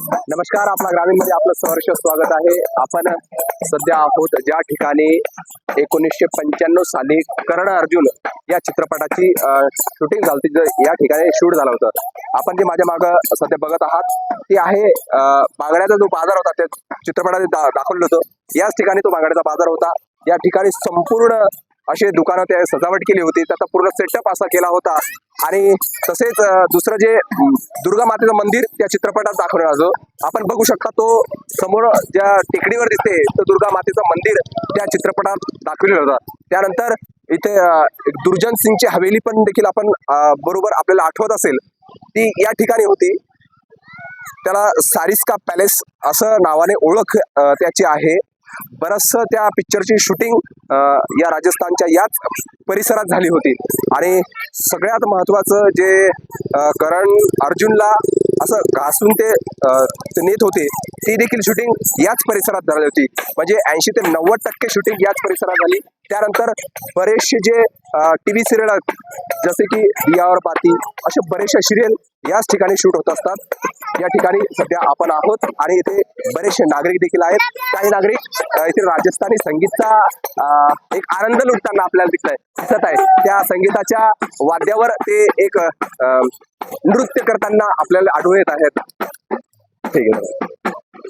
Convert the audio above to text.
नमस्कार आपला ग्रामीणमध्ये आपलं सहर्ष स्वागत आहे. आपण सध्या आहोत ज्या ठिकाणी एकोणीसशे पंच्याण्णव साली कर्ण अर्जुन या चित्रपटाची शूटिंग झाली या ठिकाणी शूट झालं होतं. आपण जे माझ्या मागं सध्या बघत आहात ते आहे बांगड्याचा जो बाजार होता त्या चित्रपटात दा- दाखवलं होतं. याच ठिकाणी तो बांगड्याचा बाजार होता. या ठिकाणी संपूर्ण असे दुकानं ते सजावट केली होती. त्याचा पूर्ण सेटअप असा केला होता. आणि तसेच दुसरं जे दुर्गा मातेचं मंदिर त्या चित्रपटात दाखवलं जातो आपण बघू शकता तो समोर ज्या टेकडीवर दिसते तो दुर्गा मातेचं मंदिर त्या चित्रपटात दाखवलेलं होतं. त्यानंतर इथे दुर्जन सिंगची हवेली पण देखील आपण बरोबर आपल्याला आठवत असेल. ती या ठिकाणी होती. त्याला सारिस्का पॅलेस असं नावाने ओळख त्याची आहे. बरंचसं त्या पिक्चरची शूटिंग या राजस्थानच्या याच परिसरात झाली होती. आणि सगळ्यात महत्त्वाचं जे करण अर्जुनला असं घासून ते ते नेत होते ती देखील शूटिंग याच परिसरात झाली होती. म्हणजे ऐंशी ते नव्वद टक्के शूटिंग याच परिसरात झाली. त्यानंतर बरेचसे जे टी व्ही सिरियल आहेत जसे की दियावर बाती असे बरेचसे सिरियल याच ठिकाणी शूट होत असतात. या ठिकाणी सध्या आपण आहोत आणि इथे बरेचसे नागरिक देखील आहेत. काही नागरिक इथे राजस्थानी संगीतचा एक आनंद लुटताना आपल्याला दिसत आहे दिसत आहे त्या संगीताच्या वाद्यावर ते एक अ, नृत्य करताना आपल्याला आढळून येत आहेत. ठीक आहे.